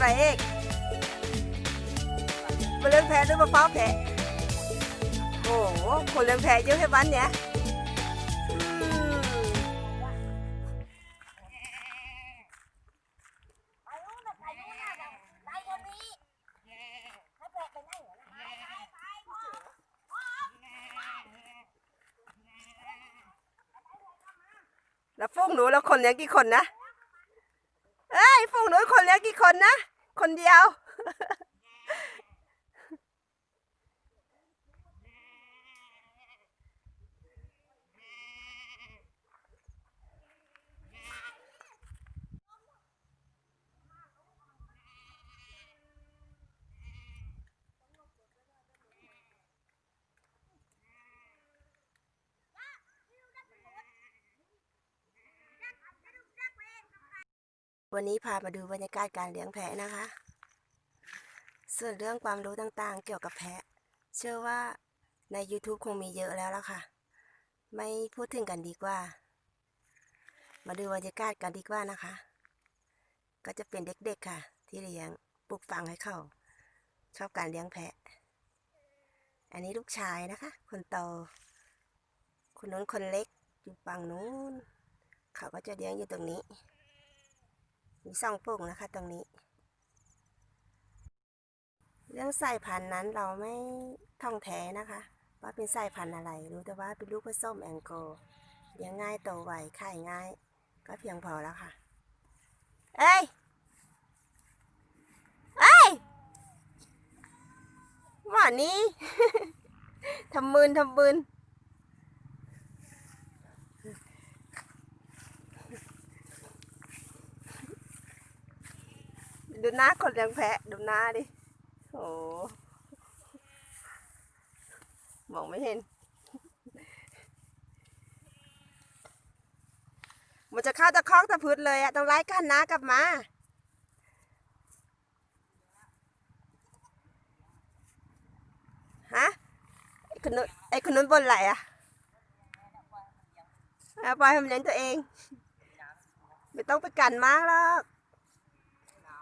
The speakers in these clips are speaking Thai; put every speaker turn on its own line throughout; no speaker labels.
อะไรเอกมาเลี้ยงแพะหรือมาเฝ้าแพะโอ้โหคนเลี้ยงแพะเยอะแค่บ้านเนี้ย
แล้
วฟุ้งหนูแล้วคนเลี้ยงกี่คนนะ เอ้ยฟุ้งหนูคนเลี้ยงกี่คนนะ คนเดียว วันนี้พามาดูบรรยากาศการเลี้ยงแพะนะคะ ส่วนเรื่องความรู้ต่างๆ เกี่ยวกับแพะ เชื่อว่าใน YouTube คงมีเยอะแล้วล่ะค่ะ ไม่พูดถึงกันดีกว่า มาดูบรรยากาศกันดีกว่านะคะ ก็จะเป็นเด็กๆค่ะ ที่เลี้ยงปลูกฝังให้เขา ชอบการเลี้ยงแพะ อันนี้ลูกชายนะคะ คนโต คนนู้นคนเล็กอยู่ฝั่งนู้น เขาก็จะเลี้ยงอยู่ตรงนี้ มีสองปุ่งนะคะตรงนี้ เรื่องสายพันธุ์นั้นเราไม่ท่องแท้นะคะ ว่าเป็นสายพันธุ์อะไร รู้แต่ว่าเป็นลูกผสมแองโกลเลี้ยงง่ายโตไวไข่ง่าย ก็เพียงพอแล้วค่ะ เอ้ยเอ้ยหมานี้ทำมืนทำมืน ดูหน้าคนเลี้ยงแพะ ดูหน้าดิ โอ้มองไม่เห็น มันจะเข้าตะคอกตะพืดเลยอะต้องไล่กันนะกลับมา ฮะ ไอ้คนนู้นไอ้คนนู้นบนไหลอะเอาปล่อยให้มันเลี้ยงตัวเอง ไม่ต้องไปกันมากหรอก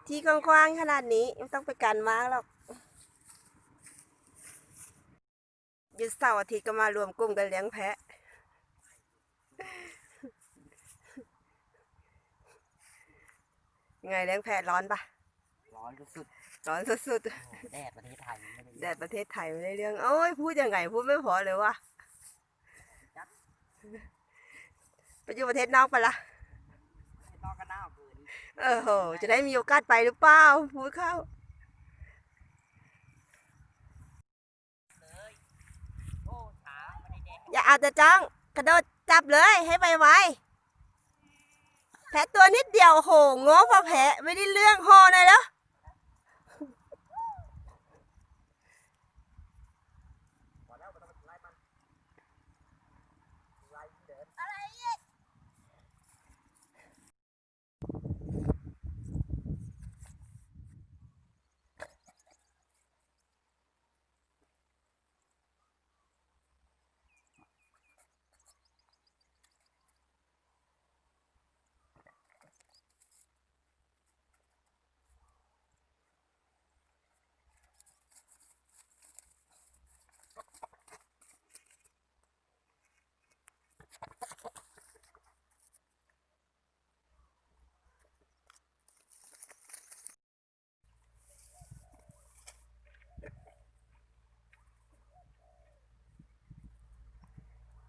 ที่กว้างๆขนาดนี้ไม่ต้องไปกันมากหรอกหยุดเสาร์อาทิตย์ก็มารวมกลุ่มกันเลี้ยงแพะยังไงเลี้ยงแพะร้อนปะ
ร้อนสุด
ร้อนสุด
ๆโอ้โหแดดประเทศไทยไม่ได้
ๆแดดประเทศไทยไม่ได้เรื่องโอ้ยพูดยังไงพูดไม่พอเลยวะไปอยู่ประเทศนอกไปะละ
ไม่ต้องกันหนาวเกิน
เออโหจะได้มีโอกาสไปหรือเปล่าพูดเข้า
อ
ย่าเอาแต่จ้อง กระโดดจับเลยให้ไวๆแผลตัวนิดเดียวโหงอพอแผลไม่ได้เรื่องหอหน่อยแล้ว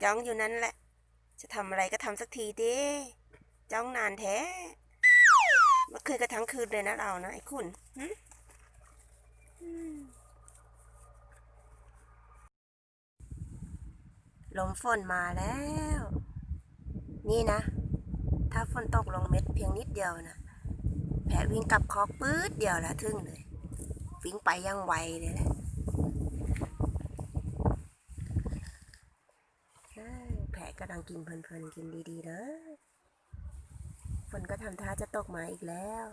จ้องอยู่นั่นแหละ จะทำอะไรก็ทำสักทีดิจ้องนานแท้เมื่อคืนก็ทั้งคืนเลยนะเรานะไอ้คุณลมฝนมาแล้ว นี่นะ ถ้าฝนตกลงเม็ดเพียงนิดเดียวนะแผลวิ่งกลับคอกปื๊ดเดียวละทึ่งเลย วิ่งไปยังไวเลยแหละ ใช่แผล กำลังกินเพลินๆกินดีๆนะ ฝนก็ทำท่าจะตกมาอีกแล้ว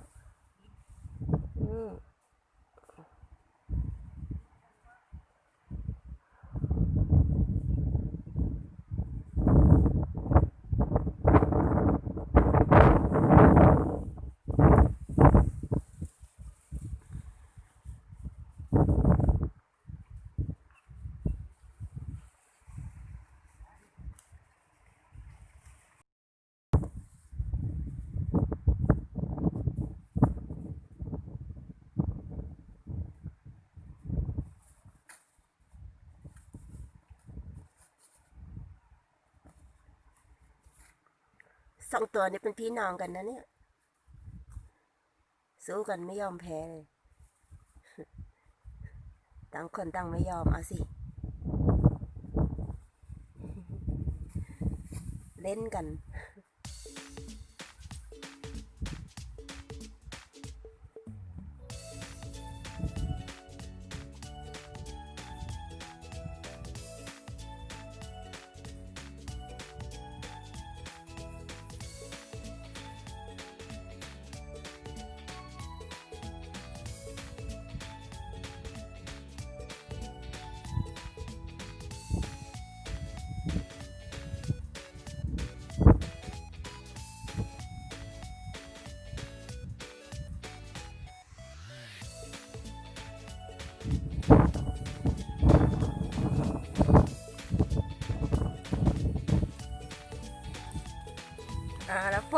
สองตัวนี้เป็นพี่น้องกันนะเนี่ย สู้กันไม่ยอมแพ้เลยต่างคนต่างไม่ยอมเอาสิ เล่นกัน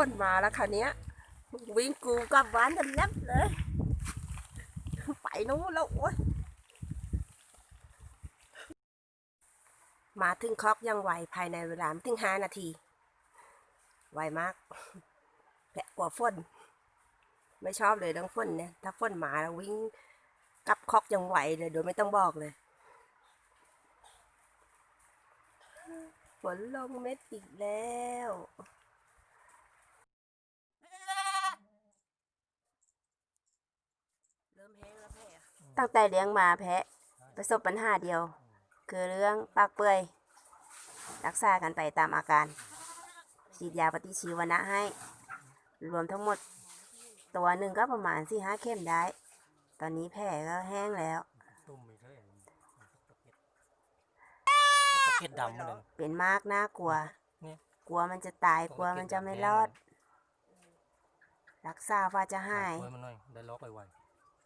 นมาแล้วค่ะเนี้ยวิ่งกูกับบ้านกันแลบเลย ไปนู้นแล้วโอ๊ยมาถึงคอกยังไวภายในเวลาไม่ถึงห้านาที ไวมากแผลกว่าฝนไม่ชอบเลยต้องฝนเนี่ย ถ้าฝนมาแล้ววิ่งกลับคอกยังไหวเลยโดยไม่ต้องบอกเลยฝนลงเม็ดอีกแล้ว เริ่มแห้งแล้วแพ้ ตั้งแต่เลี้ยงมาแพะ ประสบปัญหาเดียว คือเรื่องปากเปื่อย รักษากันไปตามอาการฉีดยาปฏิชีวนะให้ รวมทั้งหมด ตัวหนึ่งก็ประมาณสี่ห้าเข็มได้ ตอนนี้แผลก็แห้งแล้ว
ตุ่มไม่ใช่ตะเกียดดำมาเลย
เป็นมากน่ากลัว
เนี่ย
กลัวมันจะตายกลัวมันจะไม่รอด รักษาว่าจะหาย
ไว้มันหน่อยได้ล็อกไว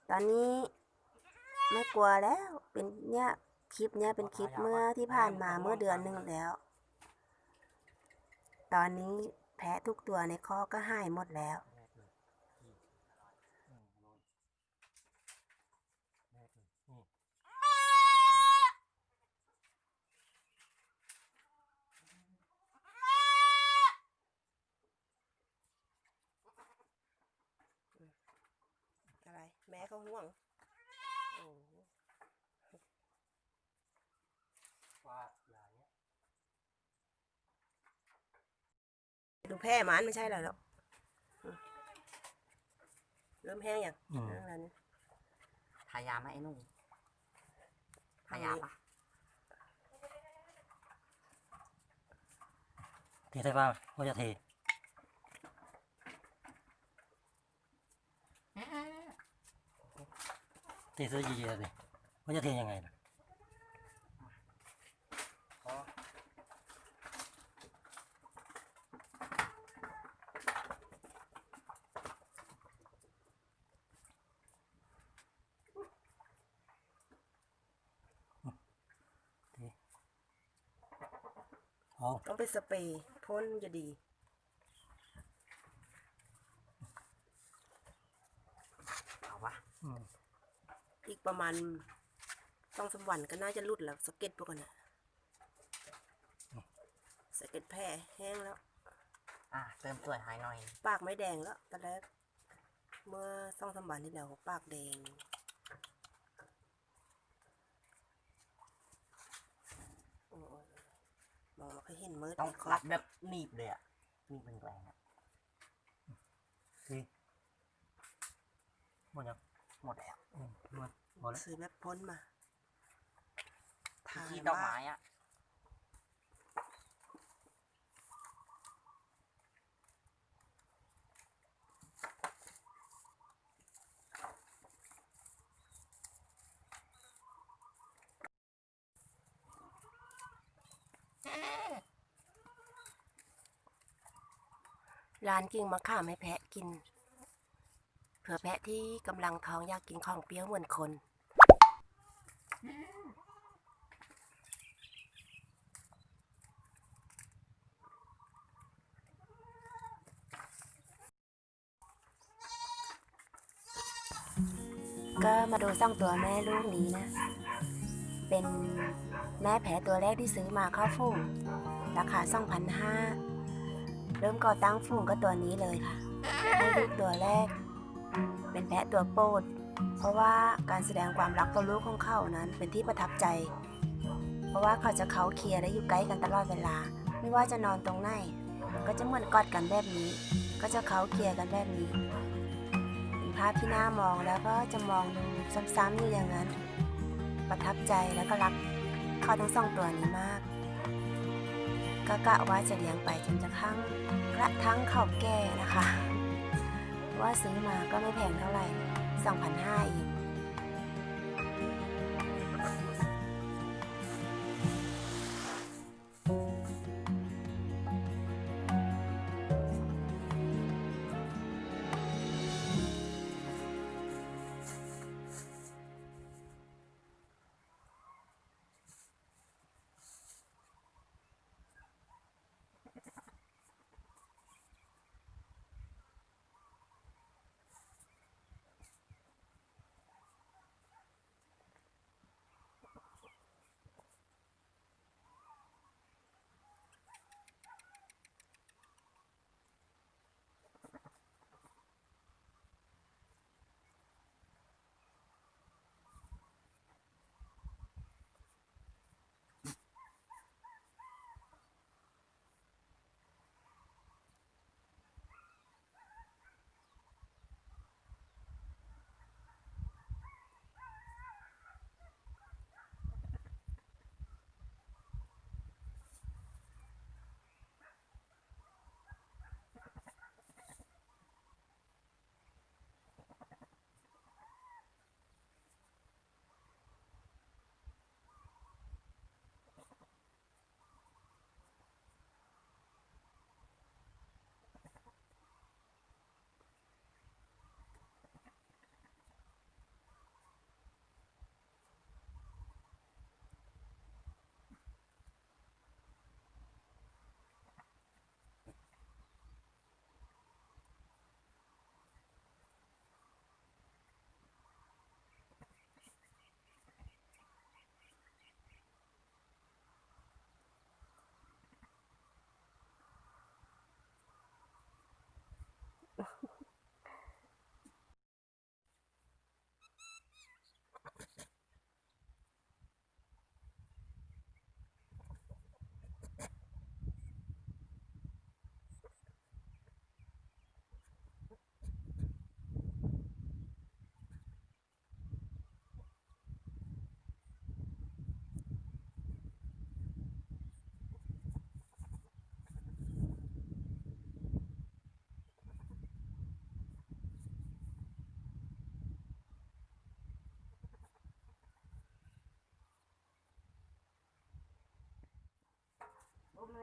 ตอนนี้ ไม่กลัวแล้ว เป็นเนี่ยคลิปเนี่ยเป็นคลิปเมื่อที่ผ่านมาเมื่อเดือนหนึ่งแล้ว ตอนนี้แพะทุกตัวในคอกก็หายหมดแล้ว
ๆแรกเลยอืมอืมโน่นแรกเลยนี่
อะไร แม่เขาห่วง โอ้
ว่าอย่างเงี้ย
ดูแพร่มันไม่ใช่เหรอหรอกอืมเริ่มแห้งยัง
อืม
แห้งแล้วนี่
ทายาไหมไอ้หนุ่มทายาปะ
เทใช่ป่ะว่าจะเทเทเสื้อเยียๆสิว่าจะเทยังไงล่ะ
ขอ
เอา
ต้องไปสเปรย์พ่นจะดี
เอาวะ
อืม
อีกประมาณสองสามวันก็น่าจะหลุดแล้วสะเก็ดพวกนั้นนะสะเก็ดแพร่แห้งแล้ว
อะเติมสวยหายหน่อย
ปากไม่แดงแล้วตอนแรกเมื่อสองสามวันที่แล้วปากแดงโอ้ย มองไม่ค่อยเห็นมืด
ต้อง
ในคอ
รัดแบบหนีบเลยอะหนีบแรงๆอะ
ทีหมดยัง
หมดแล้ว
อืมหมดพอแล้ว
ซื้อแบบพ้นมาทา
ที่
น
ดอก
ว่า
ไม้อะ
ร้านกิ่งมะขามให้แพะกิน เผื่อแพะที่กำลังท้องอยากกินของเปรี้ยวเหมือนคน ก็มาดูซ่องตัวแม่ลูกนี้นะ เป็นแม่แผลตัวแรกที่ซื้อมาเข้าฟูกราคา2,500 เริ่มก่อตั้งฝูงก็ตัวนี้เลยค่ะให้ลูกตัวแรก เป็นแพะตัวโปรดเพราะว่าการแสดงความรักต่อลูกของเขานั้นเป็นที่ประทับใจ เพราะว่าเขาจะเขาเคลียร์และอยู่ใกล้กันตลอดเวลา ไม่ว่าจะนอนตรงไหนก็จะเหมือนกอดกันแบบนี้ ก็จะเขาเคลียร์กันแบบนี้เป็นภาพที่น่ามองแล้วก็จะมองดูซ้ำๆอยู่อย่างนั้น ประทับใจแล้วก็รักเขาทั้งสองตัวนี้มาก ก็กะว่าจะเลี้ยงไปจนจะทั้งกระทั่งเขาแก่นะคะ ว่าซื้อมาก็ไม่แพงเท่าไหร่2,500อี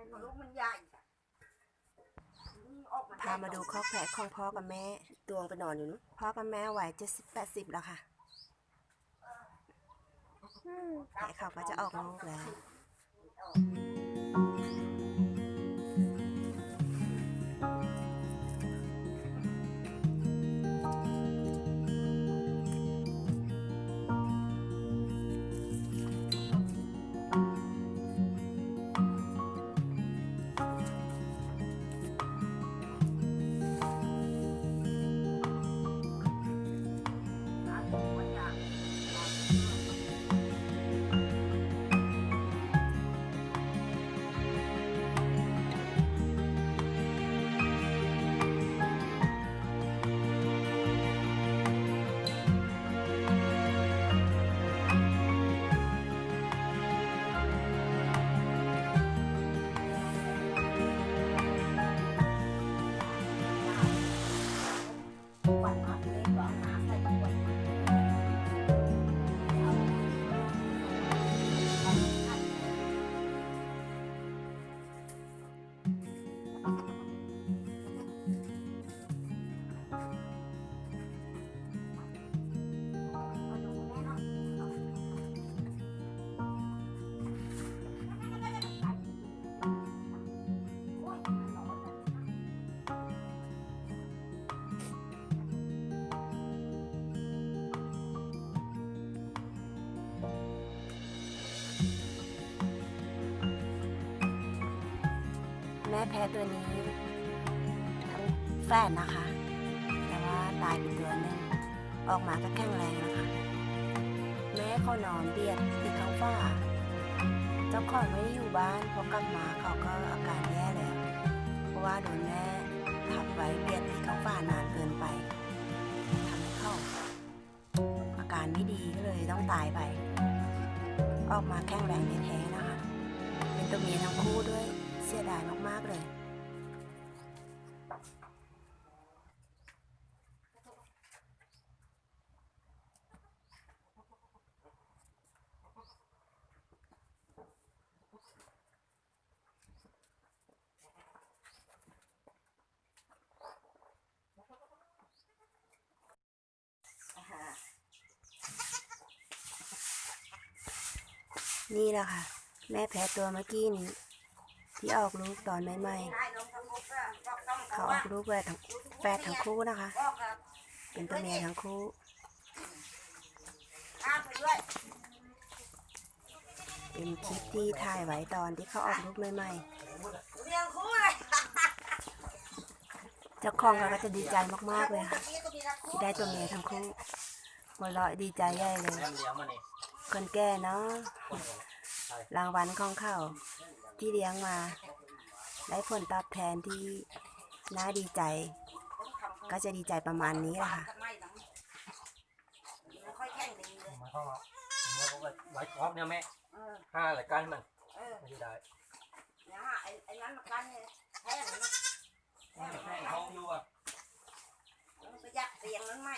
ก
ลูกมันใหญ่ออกมา
พามาดูคอกแพะของพ่อกับแม่ ตวงไปนอนอยู่นู้นพ่อกับแม่วัยเจ็ดสิบแปดสิบแล้วค่ะอืมแพะเขาก็จะออกลูกแล้ว แพะตัวนี้แฝดนะคะ แต่ว่าตายไปตัวหนึ่งออกมาก็แข็งแรงนะคะแม่เขานอนเบียดติดข้างฝ้า เจ้าของไม่ได้อยู่บ้านพอกลับมาเขาก็อาการแย่แล้วเพราะว่าโดนแม่ทับไว้เบียดติดข้างฝ้านานเกินไปทำให้เขาอาการไม่ดีก็เลยต้องตายไป ออกมาแข็งแรงแท้ๆนะคะ เป็นตัวเมียทั้งคู่ด้วย เสียดายมากๆเลย นี่แหละค่ะ แม่แพ้ตัวเมื่อกี้นี้ ที่ออกลูกตอนใหม่ๆ เขาออกลูกแฝดทั้งแฝดทั้งคู่นะคะ เป็นตัวเมียทั้งคู่เป็นคลิปที่ถ่ายไว้ตอนที่เขาออกลูกใหม่ๆเจ้าของเขาก็จะดีใจมากๆเลยค่ะ
ที่
ได้ตัวเมียทั้งคู่หัวเราะดีใจใหญ่เลย คนแก่เนาะรางวัลของเขา ที่เลี้ยงมา ได้ผลตอบแทนที่น่าดีใจ ก็จะดีใจประมาณนี้แหละค่ะ
มา
เข้ามาไว้ครอบเนี่ยแม่ห้าหลายกันมันไม่ได้
นะไอ้ไอ้นั้นกันแห้งแห้งเขาอยู่อะมันไปยักเสียงนั้นไหม